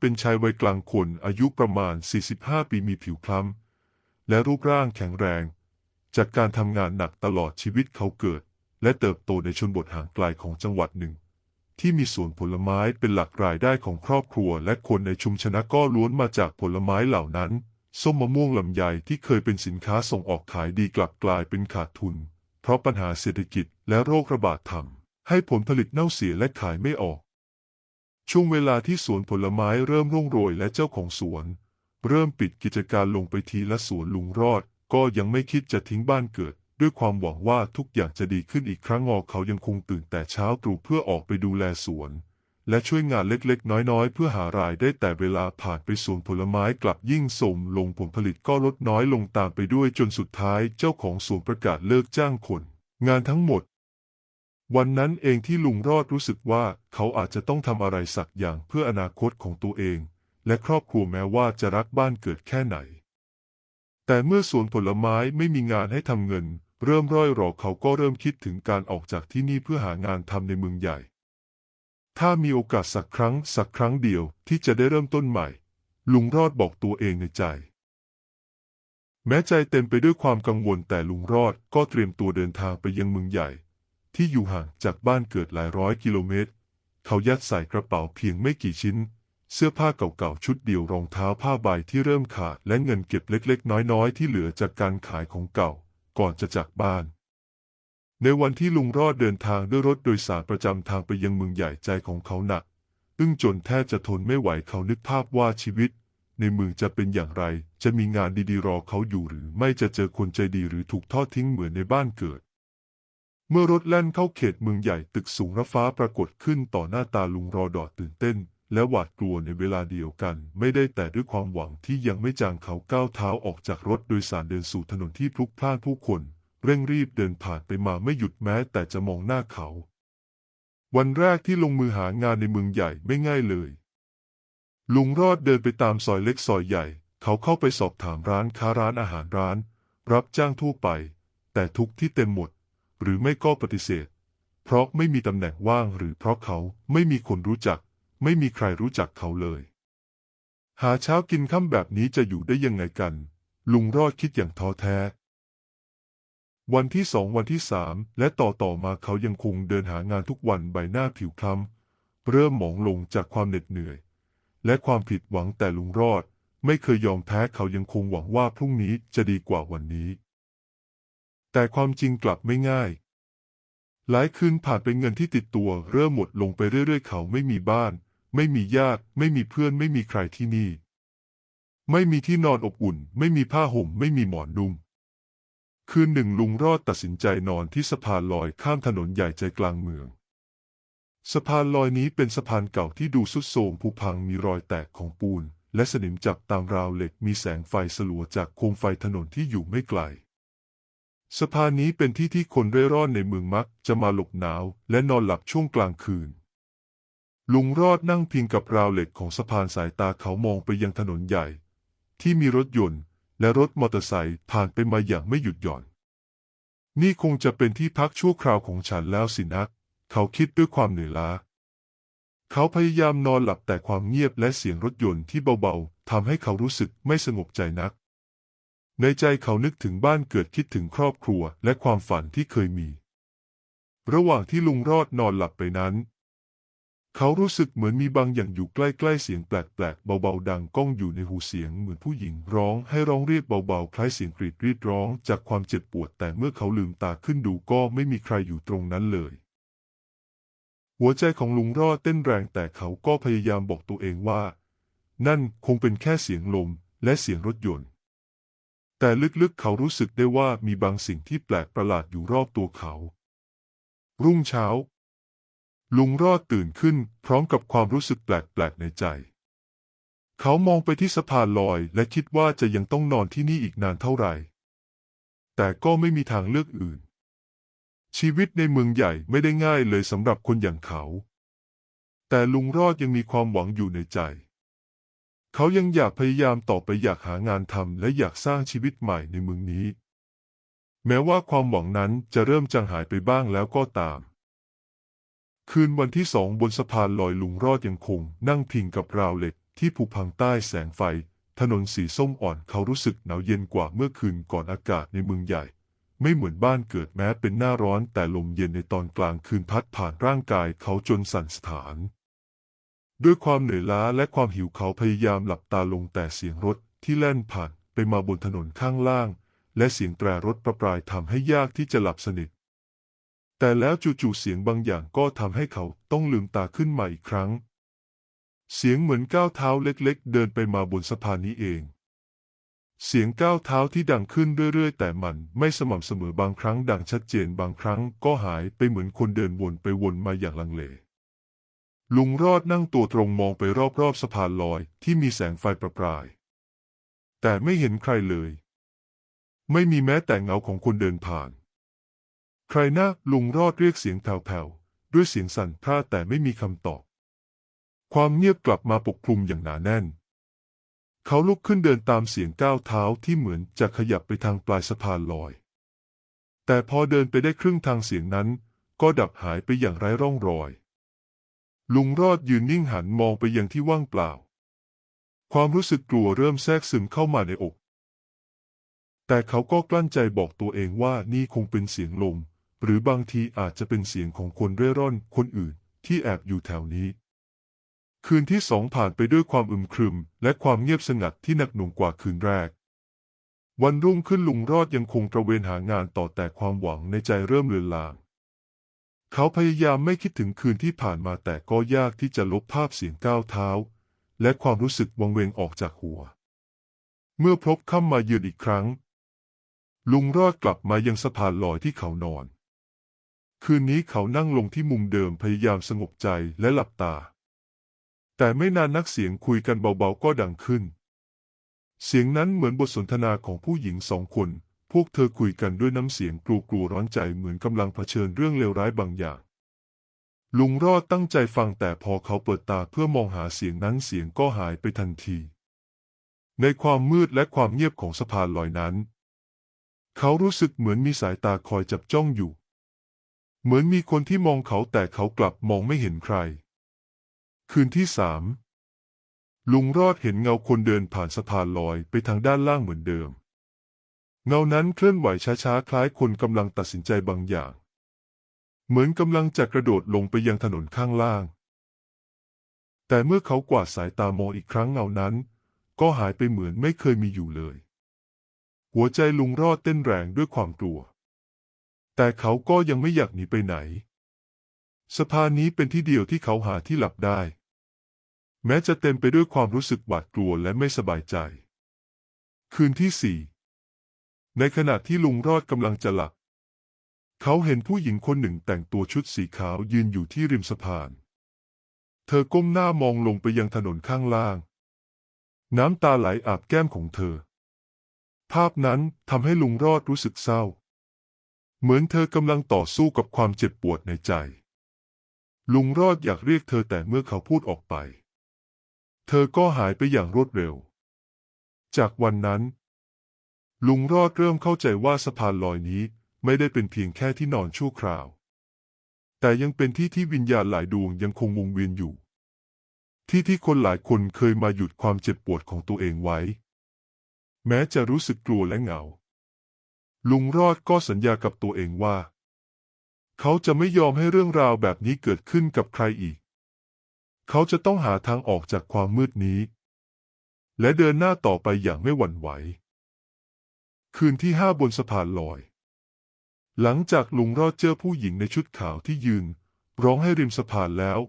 เป็นชายวัยกลางคนอายุประมาณ 45 ปีมีผิวคล้ำ และรูปร่างแข็งแรง จากการทำงานหนักตลอดชีวิตเขาเกิด และเติบโตในชนบทห่างไกลของจังหวัดหนึ่ง ที่มีสวนผลไม้เป็นหลักรายได้ของครอบครัว และคนในชุมชนก็ล้วนมาจากผลไม้เหล่านั้น ส้มมะม่วงลำไยที่เคยเป็นสินค้าส่งออกขายดีกลับกลายเป็นขาดทุน เพราะปัญหาเศรษฐกิจและโรคระบาดทำให้ผลผลิตเน่าเสียและขายไม่ออก ช่วงเวลาที่สวนผลไม้เริ่มร่วงโรยและเจ้าของสวน เริ่มปิดกิจการลงไปทีละสวนลุงรอด ก็ยังไม่คิดจะทิ้งบ้านเกิด ด้วยความหวังว่าทุกอย่างจะดีขึ้นอีกครั้งงอเขายังคงตื่นแต่เช้าตรู่เพื่อออกไปดูแลสวน และช่วยงานเล็กๆ น้อยๆ เพื่อหารายได้แต่เวลาผ่านไปสวนผลไม้กลับยิ่งสมลงผลผลิตก็ลดน้อยลงตามไปด้วยจนสุดท้ายเจ้าของสวนประกาศเลิกจ้างคน งานทั้งหมด วันนั้นเองที่ลุงรอดรู้สึกว่าเขาอาจจะต้องทำอะไรสักอย่างเพื่ออนาคตของตัวเอง และครอบครัวแม้ว่าจะรักบ้านเกิดแค่ไหน แต่เมื่อสวนผลไม้ไม่มีงานให้ทำเงิน เริ่มร่อยรอเขาก็เริ่มคิดถึงการออกจากที่นี่เพื่อหางานทำในเมืองใหญ่ ถ้ามีโอกาสสักครั้งสักครั้งเดียวที่จะได้เริ่มต้นใหม่ ลุงรอดบอกตัวเองในใจ แม้ใจเต็มไปด้วยความกังวลแต่ลุงรอดก็เตรียมตัวเดินทางไปยังเมืองใหญ่ ที่อยู่ห่างจากบ้านเกิดหลายร้อยกิโลเมตร เขายัดใส่กระเป๋าเพียงไม่กี่ชิ้น เสื้อผ้าเก่าๆชุดเดียวรองเท้าผ้าใบที่เริ่มขาดและเงินเก็บเล็กๆ น้อยๆ ที่เหลือจากการขายของเก่า ก่อนจะจากบ้าน ในวันที่ลุงรอดเดินทางด้วยรถโดยสารประจำทางไปยังเมืองใหญ่ใจของเขาหนักอึ้งจนแทบจะทนไม่ไหวเขานึกภาพว่าชีวิต ในเมืองจะเป็นอย่างไร จะมีงานดีๆรอเขาอยู่หรือไม่จะเจอคนใจดีหรือถูกทอดทิ้งเหมือนในบ้านเกิด เมื่อรถแล่นเข้าเขตเมืองใหญ่ตึกสูงระฟ้าปรากฏขึ้นต่อหน้าตาลุงรอดอดตื่นเต้น และหวาดกลัวในเวลาเดียวกัน ไม่ได้แต่ด้วยความหวังที่ยังไม่จางเขาก้าวเท้าออกจากรถโดยสารเดินสู่ถนนที่พลุกพล่านผู้คน เร่งรีบเดินผ่านไปมาไม่หยุดแม้แต่จะมองหน้าเขา วันแรกที่ลงมือหางานในเมืองใหญ่ไม่ง่ายเลย ลุงรอดเดินไปตามซอยเล็กซอยใหญ่ เขาเข้าไปสอบถามร้านค้าร้านอาหารร้าน รับจ้างทั่วไป แต่ทุกที่เต็มหมด หรือไม่ก็ปฏิเสธ เพราะไม่มีตำแหน่งว่างหรือเพราะเขาไม่มีคนรู้จัก ไม่มีใครรู้จักเขาเลย หาเช้ากินค่ำแบบนี้จะอยู่ได้ยังไงกัน ลุงรอดคิดอย่างท้อแท้ วันที่สองวันที่สามและต่อต่อมาเขายังคงเดินหางานทุกวันใบหน้าผิวคล้ำเริ่มหมองลงจากความเหน็ดเหนื่อย และความผิดหวังแต่ลุงรอด ไม่เคยยอมแพ้เขายังคงหวังว่าพรุ่งนี้จะดีกว่าวันนี้ แต่ความจริงกลับไม่ง่าย หลายคืนผ่านไปเงินที่ติดตัว เริ่มหมดลงไปเรื่อยๆ เขาไม่มีบ้าน ไม่มีญาติ ไม่มีเพื่อนไม่มีใครที่นี่ ไม่มีที่นอนอบอุ่น ไม่มีผ้าห่ม ไม่มีหมอนนุ่มคืนหนึ่งลุงรอดตัดสินใจนอนที่สะพานลอยข้ามถนนใหญ่ใจกลางเมือง สะพานลอยนี้เป็นสะพานเก่าที่ดูสุดโทรมผุพังมีรอยแตกของปูน และสนิมจับตามราวเหล็กมีแสงไฟสลัวจากโคมไฟถนนที่อยู่ไม่ไกล สะพานนี้เป็นที่ที่คนเร่ร่อนในเมืองมักจะมาหลบหนาวและนอนหลับช่วงกลางคืน ลุงรอดนั่งพิงกับราวเหล็กของสะพานสายตาเขามองไปยังถนนใหญ่ ที่มีรถยนต์และรถมอเตอร์ไซค์ผ่านไปมาอย่างไม่หยุดหย่อน นี่คงจะเป็นที่พักชั่วคราวของฉันแล้วสินะเขาคิดด้วยความเหนื่อยล้า เขาพยายามนอนหลับแต่ความเงียบและเสียงรถยนต์ที่เบาๆทำให้เขารู้สึกไม่สงบใจนัก ในใจเขานึกถึงบ้านเกิดคิดถึงครอบครัวและความฝันที่เคยมี ระหว่างที่ลุงรอดนอนหลับไปนั้น เขารู้สึกเหมือนมีบางอย่างอยู่ใกล้ๆเสียงแปลกๆเบาๆดังก้องอยู่ในหูเสียงเหมือนผู้หญิงร้องให้ร้องเรียกเบาๆคล้ายเสียงกรีดรีดร้องจากความเจ็บปวดแต่เมื่อเขาลืมตาขึ้นดูก็ไม่มีใครอยู่ตรงนั้นเลย หัวใจของลุงรอดเต้นแรงแต่เขาก็พยายามบอกตัวเองว่า นั่นคงเป็นแค่เสียงลมและเสียงรถยนต์ แต่ลึกๆเขารู้สึกได้ว่ามีบางสิ่งที่แปลกประหลาดอยู่รอบตัวเขา รุ่งเช้า ลุงรอดตื่นขึ้นพร้อมกับความรู้สึกแปลกๆในใจ เขามองไปที่สะพานลอยและคิดว่าจะยังต้องนอนที่นี่อีกนานเท่าไหร่ แต่ก็ไม่มีทางเลือกอื่น ชีวิตในเมืองใหญ่ไม่ได้ง่ายเลยสำหรับคนอย่างเขา แต่ลุงรอดยังมีความหวังอยู่ในใจ เขายังอยากพยายามต่อไปอยากหางานทำและอยากสร้างชีวิตใหม่ในเมืองนี้ แม้ว่าความหวังนั้นจะเริ่มจางหายไปบ้างแล้วก็ตาม คืนวันที่สองบนสะพานลอยลุงรอดยังคง นั่งพิงกับราวเหล็กที่ผุพังใต้แสงไฟ ถนนสีส้มอ่อนเขารู้สึกหนาวเย็นกว่าเมื่อคืนก่อนอากาศในเมืองใหญ่ ไม่เหมือนบ้านเกิดแม้เป็นหน้าร้อนแต่ลมเย็นในตอนกลางคืนพัดผ่านร่างกายเขาจนสั่นสะท้าน ด้วยความเหนื่อยล้าและความหิวเขาพยายามหลับตาลงแต่เสียงรถที่แล่นผ่านไปมาบนถนนข้างล่าง และเสียงแตรรถประปรายทำให้ยากที่จะหลับสนิท แต่แล้วจู่ๆเสียงบางอย่างก็ทำให้เขาต้องลืมตาขึ้นมาอีกครั้ง เสียงเหมือนก้าวเท้าเล็กๆ เดินไปมาบนสะพานนี้เอง เสียงก้าวเท้าที่ดังขึ้นเรื่อยๆ แต่มันไม่สม่ำเสมอบางครั้งดังชัดเจนบางครั้งก็หายไปเหมือนคนเดินวนไปวนมาอย่างลังเล ลุงรอดนั่งตัวตรงมองไปรอบๆสะพานลอยที่มีแสงไฟประปราย แต่ไม่เห็นใครเลย ไม่มีแม้แต่เงาของคนเดินผ่าน ใครนะลุงรอดเรียกเสียงแผ่วๆ ด้วยเสียงสั่นพร่าแต่ไม่มีคำตอบ ความเงียบกลับมาปกคลุมอย่างหนาแน่น เขาลุกขึ้นเดินตามเสียงก้าวเท้าที่เหมือนจะขยับไปทางปลายสะพานลอย แต่พอเดินไปได้ครึ่งทางเสียงนั้น ก็ดับหายไปอย่างไร้ร่องรอย ลุงรอดยืนนิ่งหันมองไปยังที่ว่างเปล่า ความรู้สึกกลัวเริ่มแทรกซึมเข้ามาในอก แต่เขาก็กลั้นใจบอกตัวเองว่านี่คงเป็นเสียงลม หรือบางทีอาจจะเป็นเสียงของคนเร่ร่อนคนอื่นที่แอบอยู่แถวนี้ คืนที่สองผ่านไปด้วยความอึมครึม และความเงียบสงัดที่หนักหน่วงกว่าคืนแรก วันรุ่งขึ้นลุงรอดยังคงตระเวนหางานต่อแต่ความหวังในใจเริ่มเลือนลาง เขาพยายามไม่คิดถึงคืนที่ผ่านมาแต่ก็ยากที่จะลบภาพเสียงก้าวเท้า และความรู้สึกวังเวงออกจากหัว เมื่อพบค่ำมาเยือนอีกครั้ง ลุงรอดกลับมายังสะพานลอยที่เขานอน คืนนี้เขานั่งลงที่มุมเดิมพยายามสงบใจและหลับตา แต่ไม่นานนักเสียงคุยกันเบาๆก็ดังขึ้น เสียงนั้นเหมือนบทสนทนาของผู้หญิงสองคน พวกเธอคุยกันด้วยน้ำเสียงกลัวๆร้อนใจเหมือนกำลังเผชิญเรื่องเลวร้ายบางอย่าง ลุงรอดตั้งใจฟังแต่พอเขาเปิดตาเพื่อมองหาเสียงนั้นเสียงก็หายไปทันที ในความมืดและความเงียบของสะพานลอยนั้น เขารู้สึกเหมือนมีสายตาคอยจับจ้องอยู่ เหมือนมีคนที่มองเขาแต่เขากลับมองไม่เห็นใคร คืนที่สามลุงรอดเห็นเงาคนเดินผ่านสะพานลอยไปทางด้านล่างเหมือนเดิม เงานั้นเคลื่อนไหวช้าๆ คล้ายคนกำลังตัดสินใจบางอย่าง เหมือนกำลังจะกระโดดลงไปยังถนนข้างล่าง แต่เมื่อเขากวาดสายตามองอีกครั้งเงานั้น ก็หายไปเหมือนไม่เคยมีอยู่เลย หัวใจลุงรอดเต้นแรงด้วยความกลัว แต่เขาก็ยังไม่อยากหนีไปไหน สะพานนี้เป็นที่เดียวที่เขาหาที่หลับได้ แม้จะเต็มไปด้วยความรู้สึกหวาดกลัวและไม่สบายใจ คืนที่สี่ ในขณะที่ลุงรอดกำลังจะหลับเขาเห็นผู้หญิงคนหนึ่งแต่งตัวชุดสีขาวยืนอยู่ที่ริมสะพาน เธอก้มหน้ามองลงไปยังถนนข้างล่าง น้ำตาไหลอาบแก้มของเธอ ภาพนั้นทำให้ลุงรอดรู้สึกเศร้า เหมือนเธอกำลังต่อสู้กับความเจ็บปวดในใจ ลุงรอดอยากเรียกเธอแต่เมื่อเขาพูดออกไป เธอก็หายไปอย่างรวดเร็ว จากวันนั้น ลุงรอดเริ่มเข้าใจว่าสะพานลอยนี้ไม่ได้เป็นเพียงแค่ที่นอนชั่วคราว แต่ยังเป็นที่ที่วิญญาณหลายดวงยังคงวงเวียนอยู่ ที่ที่คนหลายคนเคยมาหยุดความเจ็บปวดของตัวเองไว้ แม้จะรู้สึกกลัวและเหงา ลุงรอดก็สัญญากับตัวเองว่า เขาจะไม่ยอมให้เรื่องราวแบบนี้เกิดขึ้นกับใครอีก เขาจะต้องหาทางออกจากความมืดนี้ และเดินหน้าต่อไปอย่างไม่หวั่นไหว คืนที่ห้าบนสะพานลอย หลังจากลุงรอดเจอผู้หญิงในชุดขาวที่ยืน ร้องให้ริมสะพานแล้ว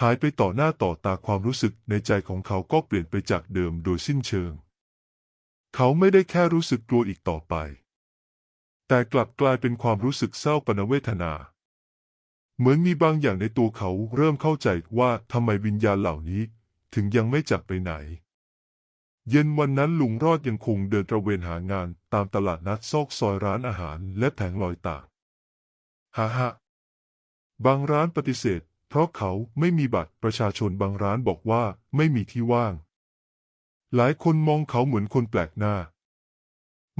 หายไปต่อหน้าต่อตาความรู้สึกในใจของเขาก็เปลี่ยนไปจากเดิมโดยสิ้นเชิง เขาไม่ได้แค่รู้สึกกลัวอีกต่อไป แต่กลับกลายเป็นความรู้สึกเศร้าปนเวทนาเหมือนมีบางอย่างในตัวเขาเริ่มเข้าใจว่าทำไมวิญญาณเหล่านี้ถึงยังไม่จากไปไหน เย็นวันนั้นลุงรอดยังคงเดินตระเวนหางานตามตลาดนัดซอกซอยร้านอาหารและแผงลอยตางฮ่าฮ่าบางร้านปฏิเสธ เพราะเขาไม่มีบัตรประชาชนบางร้านบอกว่าไม่มีที่ว่าง หลายคนมองเขาเหมือนคนแปลกหน้า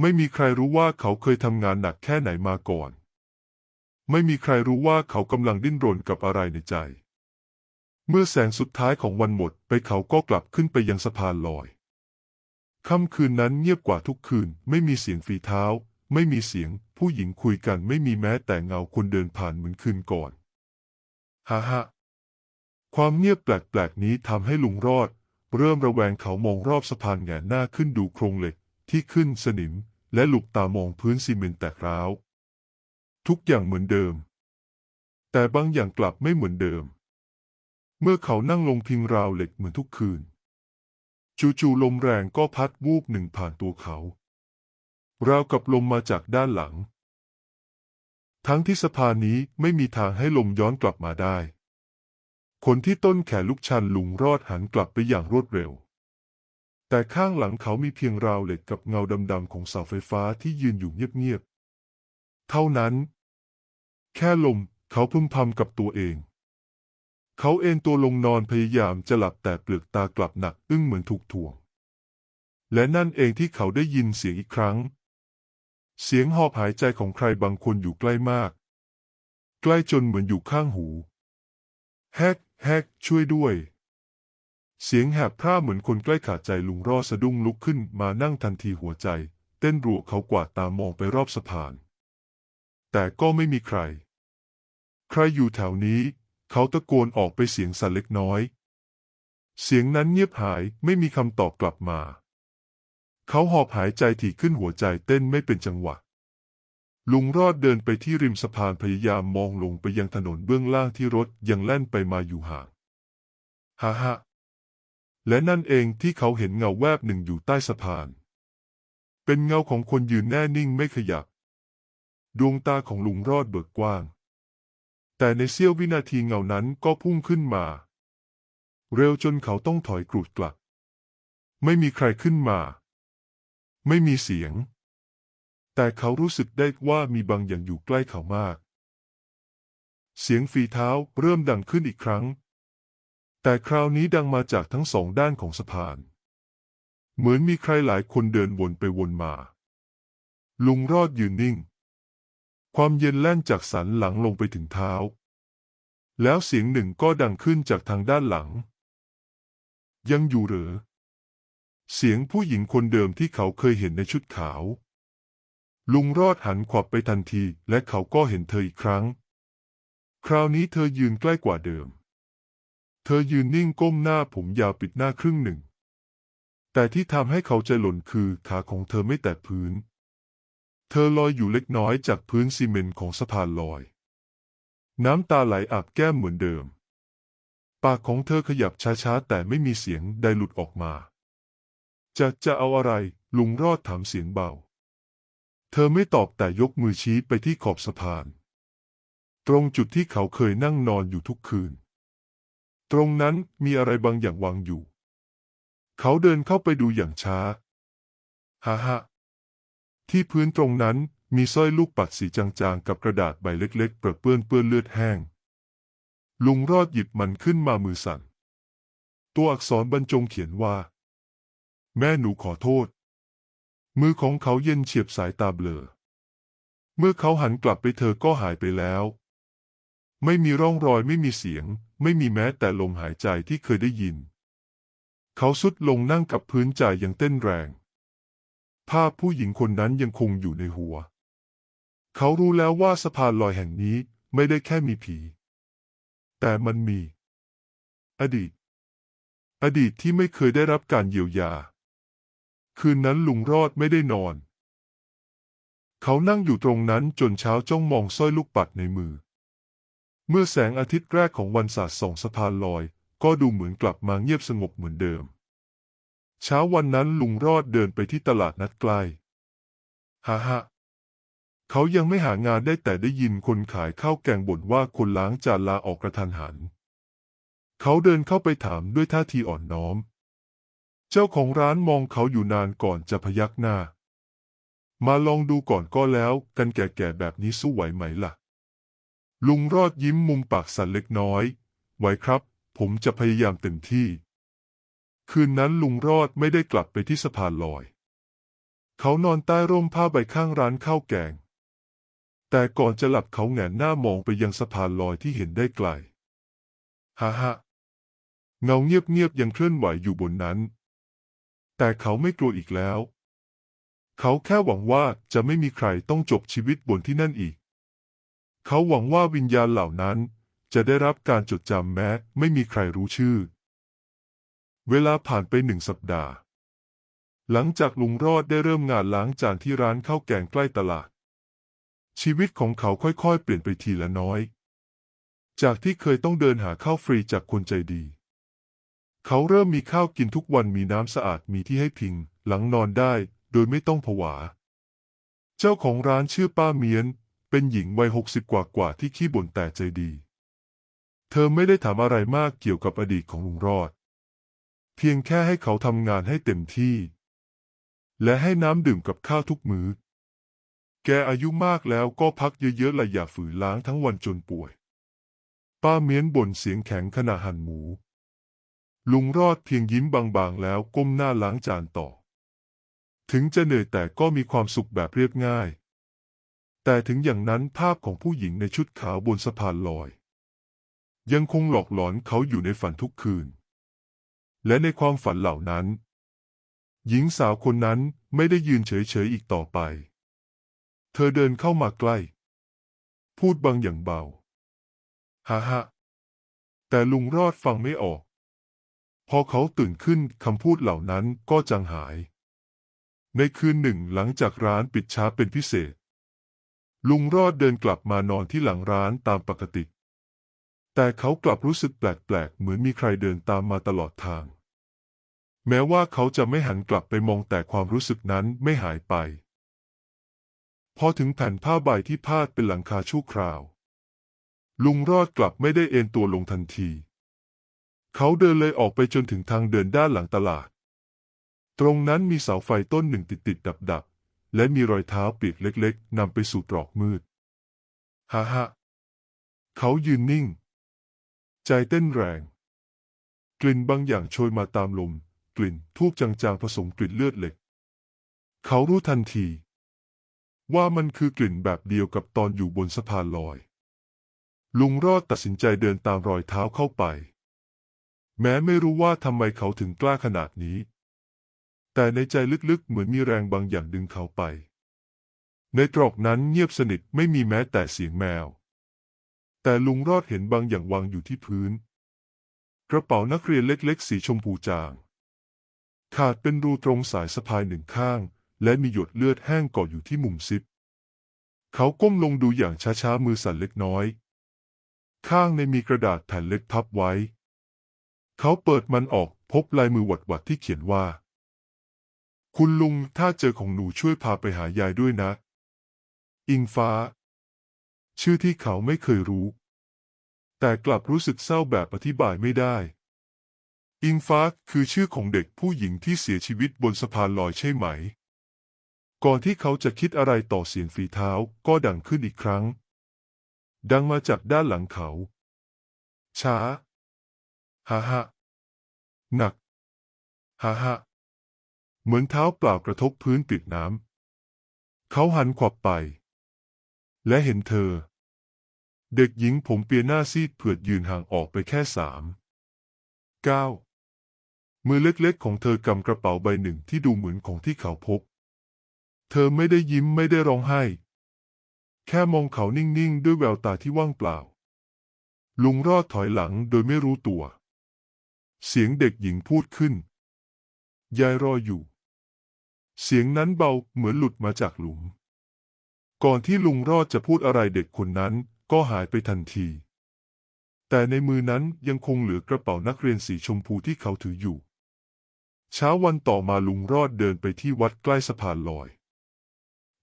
ไม่มีใครรู้ว่าเขาเคยทำงานหนักแค่ไหนมาก่อน ไม่มีใครรู้ว่าเขากำลังดิ้นรนกับอะไรในใจ เมื่อแสงสุดท้ายของวันหมดไปเขาก็กลับขึ้นไปยังสะพานลอย ค่ำคืนนั้นเงียบกว่าทุกคืน ไม่มีเสียงฝีเท้า ไม่มีเสียง ผู้หญิงคุยกันไม่มีแม้แต่เงาคนเดินผ่านเหมือนคืนก่อนฮ่าฮ่าความเงียบแปลกๆนี้ทำให้ลุงรอด เริ่มระแวงเขามองรอบสะพานแงนหน้าขึ้นดูโครงเหล็กที่ขึ้นสนิม และหลุกตามองพื้นซีเมนต์แตกร้าว ทุกอย่างเหมือนเดิม แต่บางอย่างกลับไม่เหมือนเดิม เมื่อเขานั่งลงพิงราวเหล็กเหมือนทุกคืน จู่ๆลมแรงก็พัดวูบหนึ่งผ่านตัวเขา ราวกับลมมาจากด้านหลัง ทั้งที่สะพานนี้ไม่มีทางให้ลมย้อนกลับมาได้ คนที่ต้นแขนลุกชันลุงรอดหันกลับไปอย่างรวดเร็ว แต่ข้างหลังเขามีเพียงราวเหล็กกับเงาดำๆของเสาไฟฟ้าที่ยืนอยู่เงียบๆ เท่านั้น แค่ลมเขาพึมพำกับตัวเอง เขาเอนตัวลงนอนพยายามจะหลับแต่เปลือกตากลับหนักอึ้งเหมือนถูกถ่วง และนั่นเองที่เขาได้ยินเสียงอีกครั้ง เสียงหอบหายใจของใครบางคนอยู่ใกล้มาก ใกล้จนเหมือนอยู่ข้างหู แฮกแฮกช่วยด้วย เสียงแหบพร่าเหมือนคนใกล้ขาดใจลุงรอดสะดุ้งลุกขึ้นมานั่งทันทีหัวใจ เต้นรัวเขากวาดตามองไปรอบสะพาน แต่ก็ไม่มีใคร ใครอยู่แถวนี้ เขาตะโกนออกไปเสียงสั่นเล็กน้อย เสียงนั้นเงียบหายไม่มีคำตอบกลับมา เขาหอบหายใจถี่ขึ้นหัวใจเต้นไม่เป็นจังหวะ ลุงรอดเดินไปที่ริมสะพานพยายามมองลงไปยังถนนเบื้องล่างที่รถยังแล่นไปมาอยู่ห่างฮ่าฮ่าและนั่นเองที่เขาเห็นเงาแวบหนึ่งอยู่ใต้สะพาน เป็นเงาของคนยืนแน่นิ่งไม่ขยับ ดวงตาของลุงรอดเบิกกว้าง แต่ในเสี้ยววินาทีเงานั้นก็พุ่งขึ้นมา เร็วจนเขาต้องถอยกรูดกลับ ไม่มีใครขึ้นมา ไม่มีเสียง แต่เขารู้สึกได้ว่ามีบางอย่างอยู่ใกล้เขามาก เสียงฝีเท้าเริ่มดังขึ้นอีกครั้ง แต่คราวนี้ดังมาจากทั้งสองด้านของสะพาน เหมือนมีใครหลายคนเดินวนไปวนมา ลุงรอดยืนนิ่ง ความเย็นแล่นจากสันหลังลงไปถึงเท้า แล้วเสียงหนึ่งก็ดังขึ้นจากทางด้านหลัง ยังอยู่เหรอเสียงผู้หญิงคนเดิมที่เขาเคยเห็นในชุดขาว ลุงรอดหันขวับไปทันทีและเขาก็เห็นเธออีกครั้ง คราวนี้เธอยืนใกล้กว่าเดิม เธอยืนนิ่งก้มหน้าผมยาวปิดหน้าครึ่งหนึ่ง แต่ที่ทำให้เขาใจหล่นคือขาของเธอไม่แตะพื้น เธอลอยอยู่เล็กน้อยจากพื้นซีเมนต์ของสะพานลอย น้ำตาไหลอาบแก้มเหมือนเดิม ปากของเธอขยับช้าๆ แต่ไม่มีเสียงใดหลุดออกมา จะจะเอาอะไร ลุงรอดถามเสียงเบา เธอไม่ตอบแต่ยกมือชี้ไปที่ขอบสะพาน ตรงจุดที่เขาเคยนั่งนอนอยู่ทุกคืน ตรงนั้นมีอะไรบางอย่างวางอยู่ เขาเดินเข้าไปดูอย่างช้า ฮ่าฮ่า ที่พื้นตรงนั้นมีสร้อยลูกปัดสีจางๆ กับกระดาษใบเล็กๆเปรอะเปื้อนเปื้อนเลือดแห้ง ลุงรอดหยิบมันขึ้นมามือสั่น ตัวอักษรบรรจงเขียนว่า แม่หนูขอโทษ มือของเขาเย็นเฉียบสายตาเบลอ เมื่อเขาหันกลับไปเธอก็หายไปแล้ว ไม่มีร่องรอยไม่มีเสียง ไม่มีแม้แต่ลมหายใจที่เคยได้ยิน เขาสุดลงนั่งกับพื้นใจยังเต้นแรง ภาพผู้หญิงคนนั้นยังคงอยู่ในหัว เขารู้แล้วว่าสะพานลอยแห่งนี้ไม่ได้แค่มีผี แต่มันมี อดีต อดีตที่ไม่เคยได้รับการเยียวยา คืนนั้นลุงรอดไม่ได้นอน เขานั่งอยู่ตรงนั้นจนเช้าจ้องมองสร้อยลูกปัดในมือ เมื่อแสงอาทิตย์แรกของวันสาดส่องสะพานลอย ก็ดูเหมือนกลับมาเงียบสงบเหมือนเดิม เช้าวันนั้นลุงรอดเดินไปที่ตลาดนัดใกลฮ่าฮ่าเขายังไม่หางานได้แต่ได้ยินคนขายข้าวแกงบ่นว่าคนล้างจานลาออกกระทันหัน เขาเดินเข้าไปถามด้วยท่าทีอ่อนน้อม เจ้าของร้านมองเขาอยู่นานก่อนจะพยักหน้า มาลองดูก่อนก็แล้ว กันแก่ๆแบบนี้สู้ไหวไหมล่ะ ลุงรอดยิ้มมุมปากสั่นเล็กน้อย ไหวครับ ผมจะพยายามเต็มที่ คืนนั้นลุงรอดไม่ได้กลับไปที่สะพานลอย เขานอนใต้ร่มผ้าใบข้างร้านข้าวแกง แต่ก่อนจะหลับเขาแหงนหน้ามองไปยังสะพานลอยที่เห็นได้ไกล ฮ่าฮ่าเงาเงียบๆยังเคลื่อนไหวอยู่บนนั้น แต่เขาไม่กลัวอีกแล้ว เขาแค่หวังว่าจะไม่มีใครต้องจบชีวิตบนที่นั่นอีก เขาหวังว่าวิญญาณเหล่านั้นจะได้รับการจดจำแม้ไม่มีใครรู้ชื่อ เวลาผ่านไปหนึ่งสัปดาห์ หลังจากลุงรอดได้เริ่มงานล้างจานที่ร้านข้าวแกงใกล้ตลาด ชีวิตของเขาค่อยๆ เปลี่ยนไปทีละน้อย จากที่เคยต้องเดินหาข้าวฟรีจากคนใจดี เขาเริ่มมีข้าวกินทุกวันมีน้ำสะอาดมีที่ให้พิง หลังนอนได้โดยไม่ต้องผวา เจ้าของร้านชื่อป้าเมียน เป็นหญิงวัยหกสิบกว่ากว่าที่ขี้บ่นแต่ใจดี เธอไม่ได้ถามอะไรมากเกี่ยวกับอดีตของลุงรอด เพียงแค่ให้เขาทำงานให้เต็มที่ และให้น้ำดื่มกับข้าวทุกมือ้อ แกอายุมากแล้วก็พักเยอะๆละอย่าฝืนล้างทั้งวันจนป่วย ป้าเมียนบ่นเสียงแข็งขณะหั่นหมู ลุงรอดเพียงยิ้มบางๆ แล้วก้มหน้าล้างจานต่อ ถึงจะเหนื่อยแต่ก็มีความสุขแบบเรียบง่าย แต่ถึงอย่างนั้นภาพของผู้หญิงในชุดขาวบนสะพานลอย ยังคงหลอกหลอนเขาอยู่ในฝันทุกคืน และในความฝันเหล่านั้น หญิงสาวคนนั้นไม่ได้ยืนเฉยๆอีกต่อไป เธอเดินเข้ามาใกล้ พูดบางอย่างเบาฮ่าฮ่าแต่ลุงรอดฟังไม่ออก พอเขาตื่นขึ้นคำพูดเหล่านั้นก็จางหาย ในคืนหนึ่งหลังจากร้านปิดช้าเป็นพิเศษ ลุงรอดเดินกลับมานอนที่หลังร้านตามปกติ แต่เขากลับรู้สึกแปลกๆ เหมือนมีใครเดินตามมาตลอดทาง แม้ว่าเขาจะไม่หันกลับไปมองแต่ความรู้สึกนั้นไม่หายไป พอถึงแผ่นผ้าใบที่พาดเป็นหลังคาชั่วคราว ลุงรอดกลับไม่ได้เอนตัวลงทันที เขาเดินเลยออกไปจนถึงทางเดินด้านหลังตลาด ตรงนั้นมีเสาไฟต้นหนึ่งติดติดดับดับและมีรอยเท้าเปียกเล็กๆนำไปสู่ตรอกมืดฮ่าฮ่าเขายืนนิ่ง ใจเต้นแรง กลิ่นบางอย่างโชยมาตามลม กลิ่นทูบจางๆผสมกลิ่นเลือดเหล็ก เขารู้ทันที ว่ามันคือกลิ่นแบบเดียวกับตอนอยู่บนสะพานลอย ลุงรอดตัดสินใจเดินตามรอยเท้าเข้าไป แม้ไม่รู้ว่าทำไมเขาถึงกล้าขนาดนี้ แต่ในใจลึกๆเหมือนมีแรงบางอย่างดึงเขาไป ในตรอกนั้นเงียบสนิทไม่มีแม้แต่เสียงแมว แต่ลุงรอดเห็นบางอย่างวางอยู่ที่พื้น กระเป๋านักเรียนเล็กๆ สีชมพูจาง ขาดเป็นรูตรงสายสะพายหนึ่งข้าง และมีหยดเลือดแห้งเกาะอยู่ที่มุมซิป เขาก้มลงดูอย่างช้าๆมือสั่นเล็กน้อย ข้างในมีกระดาษแผ่นเล็กพับไว้ เขาเปิดมันออกพบลายมือหวัดๆที่เขียนว่า คุณลุงถ้าเจอของหนูช่วยพาไปหายายด้วยนะ อิงฟ้า ชื่อที่เขาไม่เคยรู้ แต่กลับรู้สึกเศร้าแบบอธิบายไม่ได้ อิงฟ้าคือชื่อของเด็กผู้หญิงที่เสียชีวิตบนสะพานลอยใช่ไหม ก่อนที่เขาจะคิดอะไรต่อเสียงฝีเท้าก็ดังขึ้นอีกครั้ง ดังมาจากด้านหลังเขา ช้าฮ่าฮ่าหนักฮ่าฮ่าเหมือนเท้าเปล่ากระทบพื้นติดน้ำ เขาหันขวับไป และเห็นเธอ เด็กหญิงผมเปียหน้าซีดเผือดยืนห่างออกไปแค่สามเก้า มือเล็กๆของเธอกำกระเป๋าใบหนึ่งที่ดูเหมือนของที่เขาพก เธอไม่ได้ยิ้มไม่ได้ร้องไห้ แค่มองเขานิ่งๆ ด้วยแววตาที่ว่างเปล่า ลุงรอดถอยหลังโดยไม่รู้ตัว เสียงเด็กหญิงพูดขึ้น ยายรออยู่ เสียงนั้นเบาเหมือนหลุดมาจากหลุม ก่อนที่ลุงรอดจะพูดอะไรเด็กคนนั้นก็หายไปทันทีแต่ในมือนั้นยังคงเหลือกระเป๋านักเรียนสีชมพูที่เขาถืออยู่ เช้าวันต่อมาลุงรอดเดินไปที่วัดใกล้สะพานลอย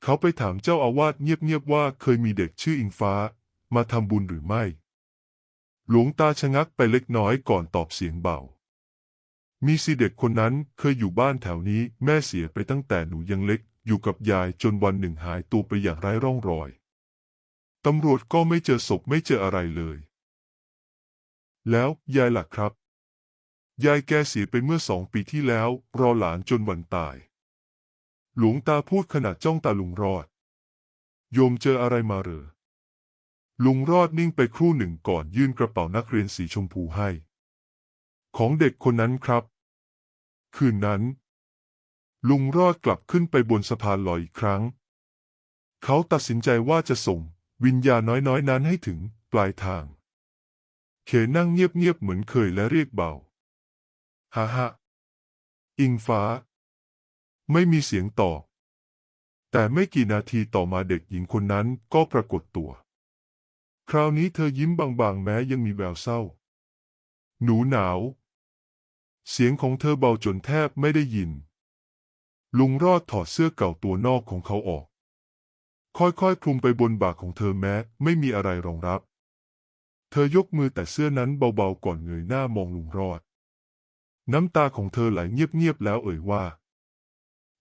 เขาไปถามเจ้าอาวาสเงียบๆว่าเคยมีเด็กชื่ออิงฟ้า มาทำบุญหรือไม่ หลวงตาชะงักไปเล็กน้อยก่อนตอบเสียงเบา มีสิเด็กคนนั้นเคยอยู่บ้านแถวนี้แม่เสียไปตั้งแต่หนูยังเล็ก อยู่กับยายจนวันหนึ่งหายตัวไปอย่างไร้ร่องรอยตำรวจก็ไม่เจอศพไม่เจออะไรเลย แล้วยายล่ะครับ ยายแกเสียไปเมื่อสองปีที่แล้ว รอหลานจนวันตาย หลวงตาพูดขณะจ้องตาลุงรอด โยมเจออะไรมาเหรอ ลุงรอดนิ่งไปครู่หนึ่งก่อนยื่นกระเป๋านักเรียนสีชมพูให้ ของเด็กคนนั้นครับ คืนนั้น ลุงรอดกลับขึ้นไปบนสะพานลอยอีกครั้ง เขาตัดสินใจว่าจะส่ง วิญญาณน้อยๆนั้นให้ถึงปลายทาง เขนั่งเงียบๆเหมือนเคยและเรียกเบา ฮ่าฮ่าอิงฟ้า ไม่มีเสียงตอบ แต่ไม่กี่นาทีต่อมาเด็กหญิงคนนั้นก็ปรากฏตัว คราวนี้เธอยิ้มบางๆ แม้ยังมีแววเศร้า หนูหนาว เสียงของเธอเบาจนแทบไม่ได้ยิน ลุงรอดถอดเสื้อเก่าตัวนอกของเขาออก ค่อยๆ คลุมไปบนบ่าของเธอแม้ไม่มีอะไรรองรับ เธอยกมือแต่เสื้อนั้นเบาๆ ก่อนเงยหน้ามองลุงรอด น้ำตาของเธอไหลเงียบๆแล้วเอ่ยว่า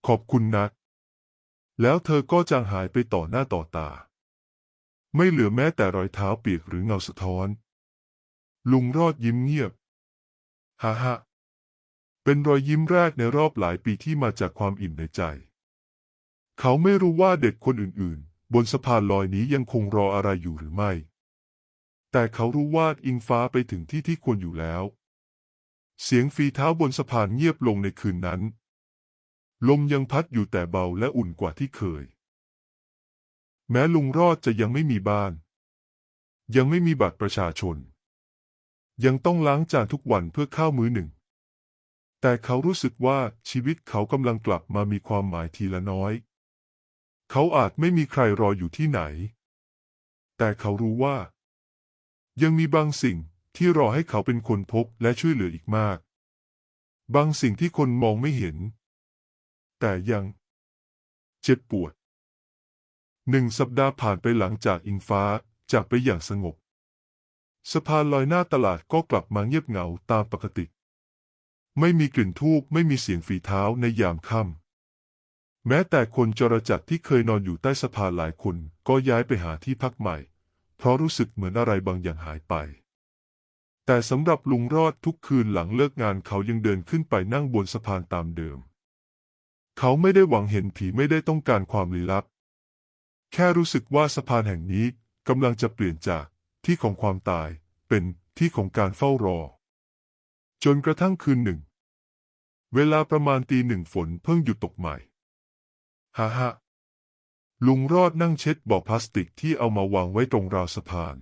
ขอบคุณนะแล้วเธอก็จางหายไปต่อหน้าต่อตา ไม่เหลือแม้แต่รอยเท้าเปียกหรือเงาสะท้อน ลุงรอดยิ้มเงียบฮ่าฮ่าเป็นรอยยิ้มแรกในรอบหลายปีที่มาจากความอิ่มในใจ เขาไม่รู้ว่าเด็กคนอื่นๆ บนสะพานลอยนี้ยังคงรออะไรอยู่หรือไม่ แต่เขารู้ว่าอิงฟ้าไปถึงที่ที่ควรอยู่แล้ว เสียงฝีเท้าบนสะพานเงียบลงในคืนนั้น ลมยังพัดอยู่แต่เบาและอุ่นกว่าที่เคย แม้ลุงรอดจะยังไม่มีบ้าน ยังไม่มีบัตรประชาชน ยังต้องล้างจานทุกวันเพื่อข้าวมื้อหนึ่ง แต่เขารู้สึกว่าชีวิตเขากำลังกลับมามีความหมายทีละน้อย เขาอาจไม่มีใครรออยู่ที่ไหน แต่เขารู้ว่า ยังมีบางสิ่ง ที่รอให้เขาเป็นคนพบและช่วยเหลืออีกมาก บางสิ่งที่คนมองไม่เห็น แต่ยังเจ็บปวดหนึ่งสัปดาห์ผ่านไปหลังจากอิงฟ้าจากไปอย่างสงบ สะพานลอยหน้าตลาดก็กลับมาเงียบเหงาตามปกติ ไม่มีกลิ่นทูบไม่มีเสียงฝีเท้าในยามค่ำแม้แต่คนจรจัดที่เคยนอนอยู่ใต้สะพานหลายคนก็ย้ายไปหาที่พักใหม่ เพราะรู้สึกเหมือนอะไรบางอย่างหายไป แต่สำหรับลุงรอดทุกคืนหลังเลิกงานเขายังเดินขึ้นไปนั่งบนสะพานตามเดิม เขาไม่ได้หวังเห็นผีไม่ได้ต้องการความลี้ลับ แค่รู้สึกว่าสะพานแห่งนี้กำลังจะเปลี่ยนจากที่ของความตายเป็นที่ของการเฝ้ารอ จนกระทั่งคืนหนึ่ง เวลาประมาณตีหนึ่งฝนเพิ่งหยุดตกใหม่ฮ่าฮ่าลุงรอดนั่งเช็ดบ่อพลาสติกที่เอามาวางไว้ตรงราวสะพาน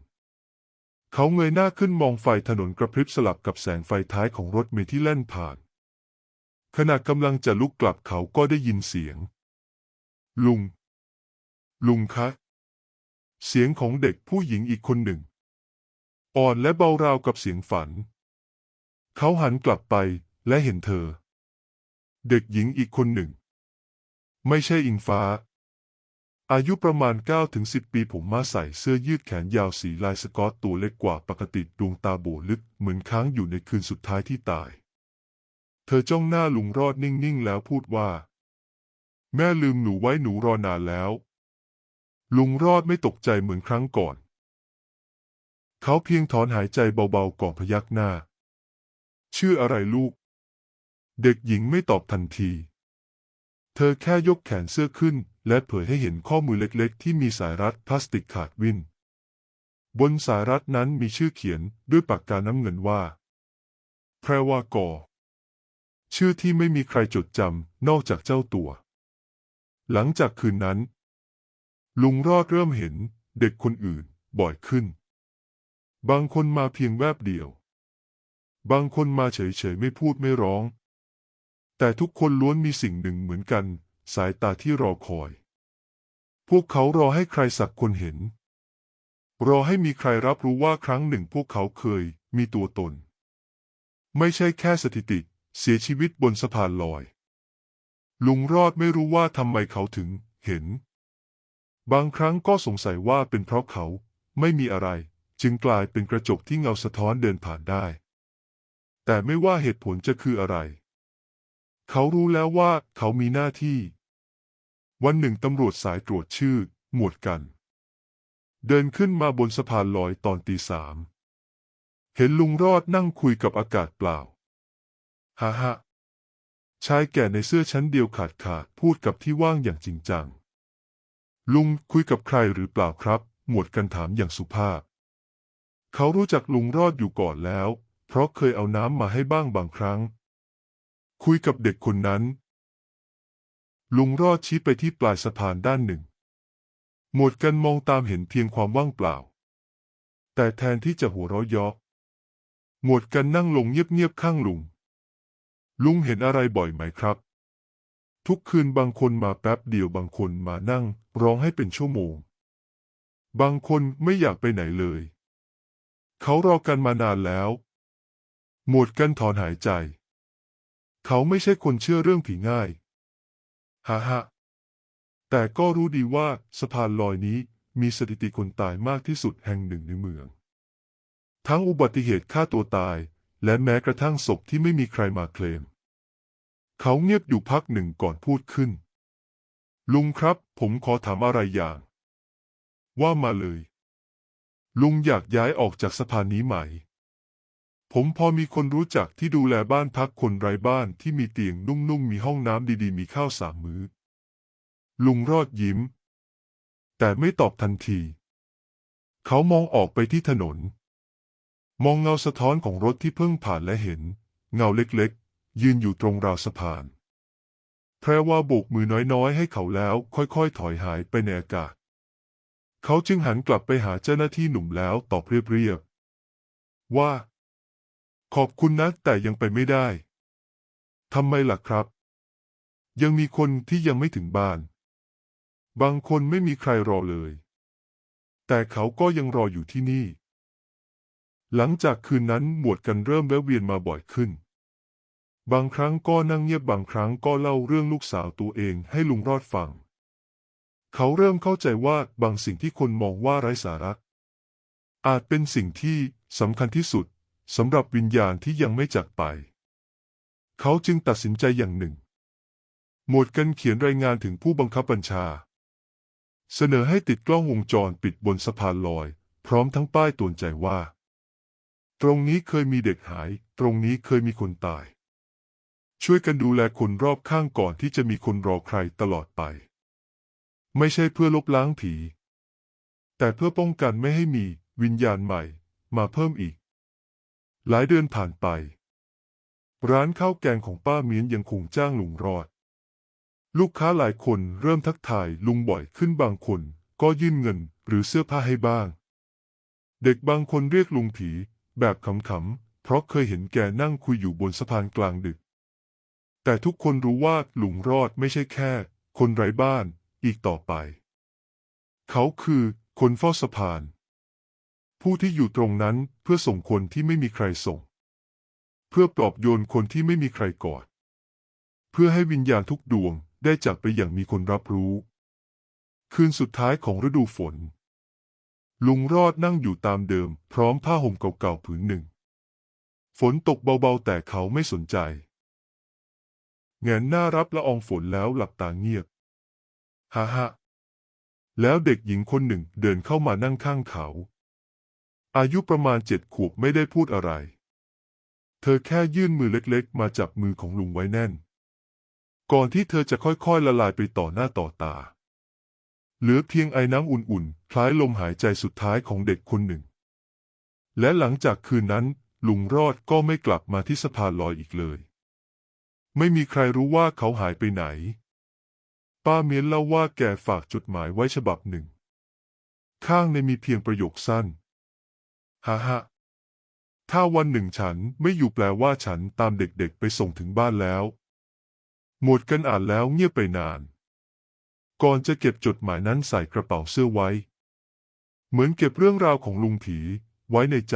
เขาเงยหน้าขึ้นมองไฟถนนกระพริบสลับกับแสงไฟท้ายของรถเมล์ที่แล่นผ่าน ขณะกำลังจะลุกกลับเขาก็ได้ยินเสียง ลุง ลุงคะ เสียงของเด็กผู้หญิงอีกคนหนึ่ง อ่อนและเบาราวกับเสียงฝัน เขาหันกลับไปและเห็นเธอ เด็กหญิงอีกคนหนึ่ง ไม่ใช่อิงฟ้า อายุประมาณ9ถึง10 ปีผมมาใส่เสื้อยืดแขนยาวสีลายสกอตตัวเล็กกว่าปกติดวงตาโบลึกเหมือนค้างอยู่ในคืนสุดท้ายที่ตาย เธอจ้องหน้าลุงรอดนิ่งๆแล้วพูดว่า แม่ลืมหนูไว้หนูรอนานแล้ว ลุงรอดไม่ตกใจเหมือนครั้งก่อน เขาเพียงถอนหายใจเบาๆก่อนพยักหน้า ชื่ออะไรลูก เด็กหญิงไม่ตอบทันที ธอแค่ยกแขนเสื้อขึ้น และเผยให้เห็นข้อมือเล็กๆ ที่มีสายรัดพลาสติกขาดวิน บนสายรัดนั้นมีชื่อเขียนด้วยปากกาน้ำเงินว่า แพรวากอ ชื่อที่ไม่มีใครจดจำนอกจากเจ้าตัว หลังจากคืนนั้น ลุงรอดเริ่มเห็นเด็กคนอื่นบ่อยขึ้น บางคนมาเพียงแวบเดียว บางคนมาเฉยๆไม่พูดไม่ร้อง แต่ทุกคนล้วนมีสิ่งหนึ่งเหมือนกัน สายตาที่รอคอย พวกเขารอให้ใครสักคนเห็น รอให้มีใครรับรู้ว่าครั้งหนึ่งพวกเขาเคยมีตัวตน ไม่ใช่แค่สถิติ เสียชีวิตบนสะพานลอย ลุงรอดไม่รู้ว่าทำไมเขาถึงเห็น บางครั้งก็สงสัยว่าเป็นเพราะเขาไม่มีอะไร จึงกลายเป็นกระจกที่เงาสะท้อนเดินผ่านได้ แต่ไม่ว่าเหตุผลจะคืออะไร เขารู้แล้วว่าเขามีหน้าที่ วันหนึ่งตำรวจสายตรวจชื่อ หมวดกัน เดินขึ้นมาบนสะพานลอยตอนตีสาม เห็นลุงรอดนั่งคุยกับอากาศเปล่า ฮ่าฮ่าชายแก่ในเสื้อชั้นเดียวขาดขาดพูดกับที่ว่างอย่างจริงจัง ลุงคุยกับใครหรือเปล่าครับ หมวดกันถามอย่างสุภาพ เขารู้จักลุงรอดอยู่ก่อนแล้ว เพราะเคยเอาน้ำมาให้บ้างบางครั้ง คุยกับเด็กคนนั้น ลุงรอดชี้ไปที่ปลายสะพานด้านหนึ่ง หมวดกันมองตามเห็นเพียงความว่างเปล่า แต่แทนที่จะหัวเราะยาะหมวดกันนั่งลงเงียบๆข้างลุง ลุงเห็นอะไรบ่อยไหมครับ ทุกคืนบางคนมาแป๊บเดียวบางคนมานั่ง ร้องให้เป็นชั่วโมง บางคนไม่อยากไปไหนเลย เขารอกันมานานแล้ว หมวดกันถอนหายใจ เขาไม่ใช่คนเชื่อเรื่องผีง่ายฮ่าฮ่าแต่ก็รู้ดีว่าสะพานลอยนี้มีสถิติคนตายมากที่สุดแห่งหนึ่งในเมือง ทั้งอุบัติเหตุฆ่าตัวตาย และแม้กระทั่งศพที่ไม่มีใครมาเคลม เขาเงียบอยู่พักหนึ่งก่อนพูดขึ้น ลุงครับ ผมขอถามอะไรอย่าง ว่ามาเลย ลุงอยากย้ายออกจากสะพานนี้ไหม ผมพอมีคนรู้จักที่ดูแลบ้านพักคนไร้บ้านที่มีเตียงนุ่มๆ มีห้องน้ำดีๆ มีข้าวสามมื้อ ลุงรอดยิ้ม แต่ไม่ตอบทันที เขามองออกไปที่ถนน มองเงาสะท้อนของรถที่เพิ่งผ่านและเห็น เงาเล็กๆ ยืนอยู่ตรงราวสะพาน แพรว่าโบกมือน้อยๆ ให้เขาแล้วค่อยๆ ถอยหายไปในอากาศ เขาจึงหันกลับไปหาเจ้าหน้าที่หนุ่มแล้วตอบเรียบๆว่า ขอบคุณนะแต่ยังไปไม่ได้ทำไมล่ะครับ ยังมีคนที่ยังไม่ถึงบ้าน บางคนไม่มีใครรอเลย แต่เขาก็ยังรออยู่ที่นี่ หลังจากคืนนั้นหมวดกันเริ่มแวะเวียนมาบ่อยขึ้น บางครั้งก็นั่งเงียบบางครั้งก็เล่าเรื่องลูกสาวตัวเองให้ลุงรอดฟัง เขาเริ่มเข้าใจว่าบางสิ่งที่คนมองว่าไร้สาระอาจเป็นสิ่งที่สำคัญที่สุด สำหรับวิญญาณที่ยังไม่จากไป เขาจึงตัดสินใจอย่างหนึ่ง หมวดกันเขียนรายงานถึงผู้บังคับบัญชา เสนอให้ติดกล้องวงจรปิดบนสะพานลอย พร้อมทั้งป้ายตือนใจว่า ตรงนี้เคยมีเด็กหาย ตรงนี้เคยมีคนตาย ช่วยกันดูแลคนรอบข้างก่อนที่จะมีคนรอใครตลอดไป ไม่ใช่เพื่อลบล้างผี แต่เพื่อป้องกันไม่ให้มีวิญญาณใหม่ มาเพิ่มอีก หลายเดือนผ่านไป ร้านข้าวแกงของป้าเมียนยังคงจ้างลุงรอด ลูกค้าหลายคนเริ่มทักทายลุงบ่อยขึ้นบางคน ก็ยื่นเงินหรือเสื้อผ้าให้บ้าง เด็กบางคนเรียกลุงผี แบบขำๆเพราะเคยเห็นแกนั่งคุยอยู่บนสะพานกลางดึก แต่ทุกคนรู้ว่าลุงรอดไม่ใช่แค่ คนไร้บ้านอีกต่อไป เขาคือคนเฝ้าสะพาน ผู้ที่อยู่ตรงนั้นเพื่อส่งคนที่ไม่มีใครส่ง เพื่อปลอบโยนคนที่ไม่มีใครกอด เพื่อให้วิญญาณทุกดวงได้จากไปอย่างมีคนรับรู้ คืนสุดท้ายของฤดูฝน ลุงรอดนั่งอยู่ตามเดิม พร้อมผ้าห่มเก่าๆผืนหนึ่ง ฝนตกเบาๆแต่เขาไม่สนใจแงนหน้ารับละอองฝนแล้วหลับตาเงียบฮ่าฮ่าแล้วเด็กหญิงคนหนึ่งเดินเข้ามานั่งข้างเขา อายุประมาณเจ็ดขวบไม่ได้พูดอะไร เธอแค่ยื่นมือเล็กๆ มาจับมือของลุงไว้แน่น ก่อนที่เธอจะค่อยๆละลายไปต่อหน้าต่อตา เหลือเพียงไอ้น้ำอุ่นๆ คล้ายลมหายใจสุดท้ายของเด็กคนหนึ่ง และหลังจากคืนนั้น ลุงรอดก็ไม่กลับมาที่สะพานลอยอีกเลย ไม่มีใครรู้ว่าเขาหายไปไหน ป้าเมียนเล่าว่าแกฝากจดหมายไว้ฉบับหนึ่ง ข้างในมีเพียงประโยคสั้น ฮ่าฮ่าถ้าวันหนึ่งฉันไม่อยู่แปลว่าฉันตามเด็กๆไปส่งถึงบ้านแล้ว หมดกันอ่านแล้วเงียบไปนาน ก่อนจะเก็บจดหมายนั้นใส่กระเป๋าเสื้อไว้ เหมือนเก็บเรื่องราวของลุงผีไว้ในใจ